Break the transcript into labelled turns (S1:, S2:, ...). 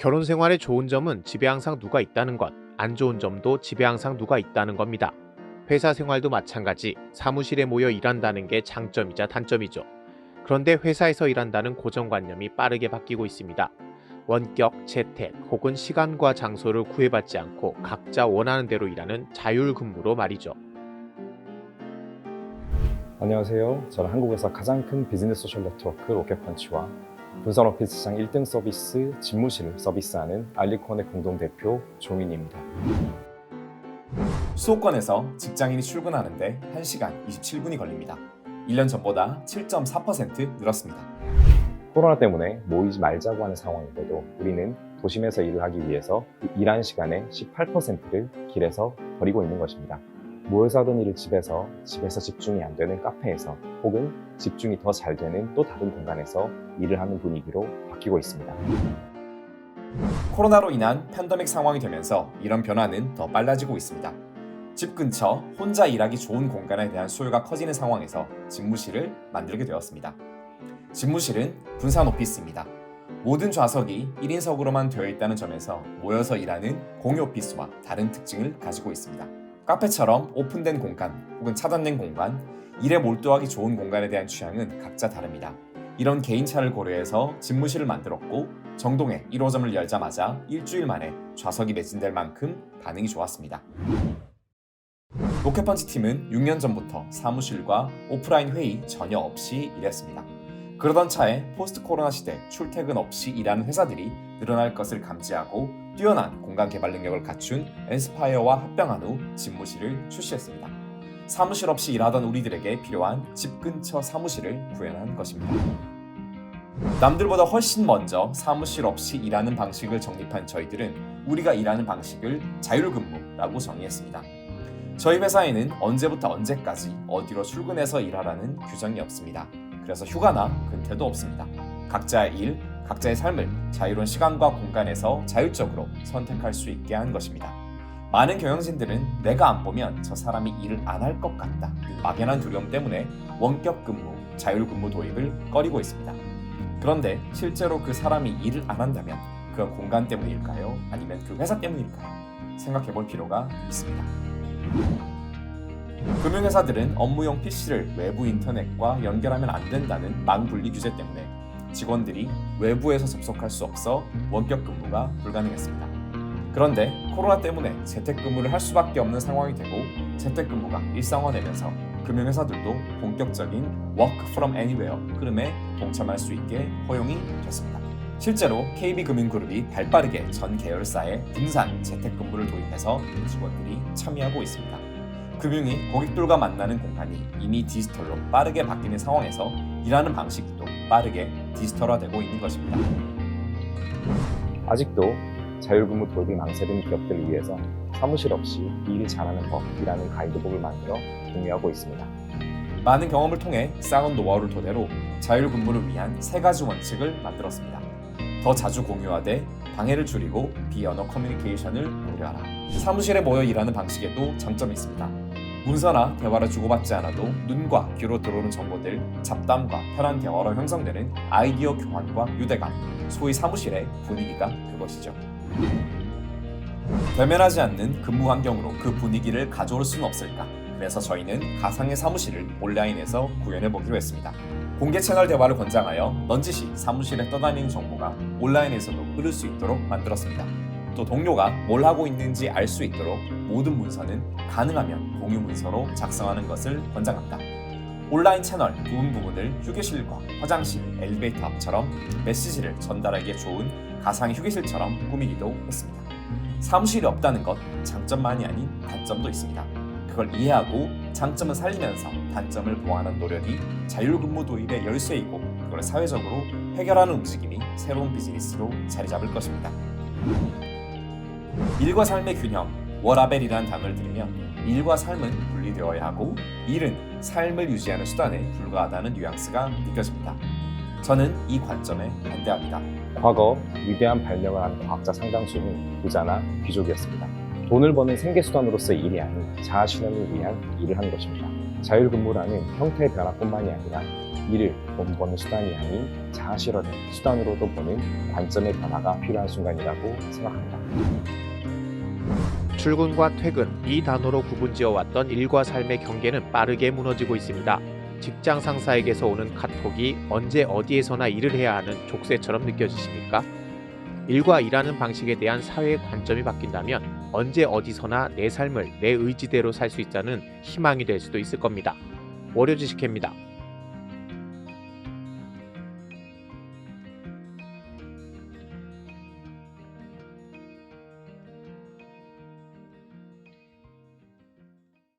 S1: 결혼 생활의 좋은 점은 집에 항상 누가 있다는 것, 안 좋은 점도 집에 항상 누가 있다는 겁니다. 회사 생활도 마찬가지, 사무실에 모여 일한다는 게 장점이자 단점이죠. 그런데 회사에서 일한다는 고정관념이 빠르게 바뀌고 있습니다. 원격, 재택 혹은 시간과 장소를 구애받지 않고 각자 원하는 대로 일하는 자율근무로 말이죠.
S2: 안녕하세요. 저는 한국에서 가장 큰 비즈니스 소셜 네트워크 로켓펀치와 분산 오피스 시장 1등 서비스 집무실을 서비스하는 알리콘의 공동 대표 종인입니다.
S3: 수도권에서 직장인이 출근하는데 1시간 27분이 걸립니다. 1년 전보다 7.4% 늘었습니다.
S2: 코로나 때문에 모이지 말자고 하는 상황인데도 우리는 도심에서 일을 하기 위해서 그 일하는 시간의 18%를 길에서 버리고 있는 것입니다. 모여서 하던 일을 집에서, 집에서 집중이 안 되는 카페에서 혹은 집중이 더 잘 되는 또 다른 공간에서 일을 하는 분위기로 바뀌고 있습니다.
S3: 코로나로 인한 팬데믹 상황이 되면서 이런 변화는 더 빨라지고 있습니다. 집 근처 혼자 일하기 좋은 공간에 대한 수요가 커지는 상황에서 집무실을 만들게 되었습니다. 집무실은 분산 오피스입니다. 모든 좌석이 1인석으로만 되어 있다는 점에서 모여서 일하는 공유 오피스와 다른 특징을 가지고 있습니다. 카페처럼 오픈된 공간 혹은 차단된 공간, 일에 몰두하기 좋은 공간에 대한 취향은 각자 다릅니다. 이런 개인차를 고려해서 집무실을 만들었고 정동에 1호점을 열자마자 일주일 만에 좌석이 매진될 만큼 반응이 좋았습니다. 로켓펀치 팀은 6년 전부터 사무실과 오프라인 회의 전혀 없이 일했습니다. 그러던 차에 포스트 코로나 시대 출퇴근 없이 일하는 회사들이 늘어날 것을 감지하고 뛰어난 공간 개발 능력을 갖춘 엔스파이어와 합병한 후 집무실을 출시했습니다. 사무실 없이 일하던 우리들에게 필요한 집 근처 사무실을 구현한 것입니다. 남들보다 훨씬 먼저 사무실 없이 일하는 방식을 정립한 저희들은 우리가 일하는 방식을 자율근무라고 정의했습니다. 저희 회사에는 언제부터 언제까지 어디로 출근해서 일하라는 규정이 없습니다. 그래서 휴가나 근태도 없습니다. 각자의 일, 각자의 삶을 자유로운 시간과 공간에서 자율적으로 선택할 수 있게 한 것입니다. 많은 경영진들은 내가 안 보면 저 사람이 일을 안 할 것 같다. 이 막연한 두려움 때문에 원격 근무, 자율 근무 도입을 꺼리고 있습니다. 그런데 실제로 그 사람이 일을 안 한다면 그건 공간 때문일까요? 아니면 그 회사 때문일까요? 생각해 볼 필요가 있습니다. 금융회사들은 업무용 PC를 외부 인터넷과 연결하면 안 된다는 망분리 규제 때문에 직원들이 외부에서 접속할 수 없어 원격 근무가 불가능했습니다. 그런데 코로나 때문에 재택근무를 할 수밖에 없는 상황이 되고 재택근무가 일상화되면서 금융회사들도 본격적인 Work from Anywhere 흐름에 동참할 수 있게 허용이 됐습니다. 실제로 KB금융그룹이 발빠르게 전 계열사에 분산 재택근무를 도입해서 직원들이 참여하고 있습니다. 금융이 고객들과 만나는 공간이 이미 디지털로 빠르게 바뀌는 상황에서 일하는 방식도 빠르게 디지털화되고 있는 것입니다.
S2: 아직도 자율근무 도입이 망설이는 기업들을 위해서 사무실 없이 일 잘하는 법이라는 가이드북을 만들어 공유하고 있습니다.
S3: 많은 경험을 통해 쌓은 노하우를 토대로 자율근무를 위한 세 가지 원칙을 만들었습니다. 더 자주 공유하되 방해를 줄이고 비언어 커뮤니케이션을 고려하라. 사무실에 모여 일하는 방식에도 장점이 있습니다. 문서나 대화를 주고받지 않아도 눈과 귀로 들어오는 정보들, 잡담과 편한 대화로 형성되는 아이디어 교환과 유대감, 소위 사무실의 분위기가 그것이죠. 대면하지 않는 근무 환경으로 그 분위기를 가져올 수는 없을까? 그래서 저희는 가상의 사무실을 온라인에서 구현해 보기로 했습니다. 공개 채널 대화를 권장하여 넌지시 사무실에 떠다니는 정보가 온라인에서도 흐를 수 있도록 만들었습니다. 또 동료가 뭘 하고 있는지 알 수 있도록 모든 문서는 가능하면 공유 문서로 작성하는 것을 권장합니다. 온라인 채널 부분 부분을 휴게실과 화장실, 엘리베이터 앞처럼 메시지를 전달하기에 좋은 가상 휴게실처럼 꾸미기도 했습니다. 사무실이 없다는 것 장점만이 아닌 단점도 있습니다. 그걸 이해하고 장점을 살리면서 단점을 보완하는 노력이 자율근무 도입의 열쇠이고 그걸 사회적으로 해결하는 움직임이 새로운 비즈니스로 자리 잡을 것입니다. 일과 삶의 균형, 워라벨이라는 단어를 들으면 일과 삶은 분리되어야 하고 일은 삶을 유지하는 수단에 불과하다는 뉘앙스가 느껴집니다. 저는 이 관점에 반대합니다.
S2: 과거 위대한 발명을 한 과학자 상당수는 부자나 귀족이었습니다. 돈을 버는 생계수단으로서의 일이 아닌 자아실현을 위한 일을 한 것입니다. 자율근무라는 형태의 변화뿐만이 아니라 일을 돈 버는 수단이 아닌 자아 실현의 수단으로도 보는 관점의 변화가 필요한 순간이라고 생각합니다.
S1: 출근과 퇴근 이 단어로 구분지어 왔던 일과 삶의 경계는 빠르게 무너지고 있습니다. 직장 상사에게서 오는 카톡이 언제 어디에서나 일을 해야 하는 족쇄처럼 느껴지십니까? 일과 일하는 방식에 대한 사회의 관점이 바뀐다면 언제 어디서나 내 삶을 내 의지대로 살 수 있다는 희망이 될 수도 있을 겁니다. 월요 지식회입니다.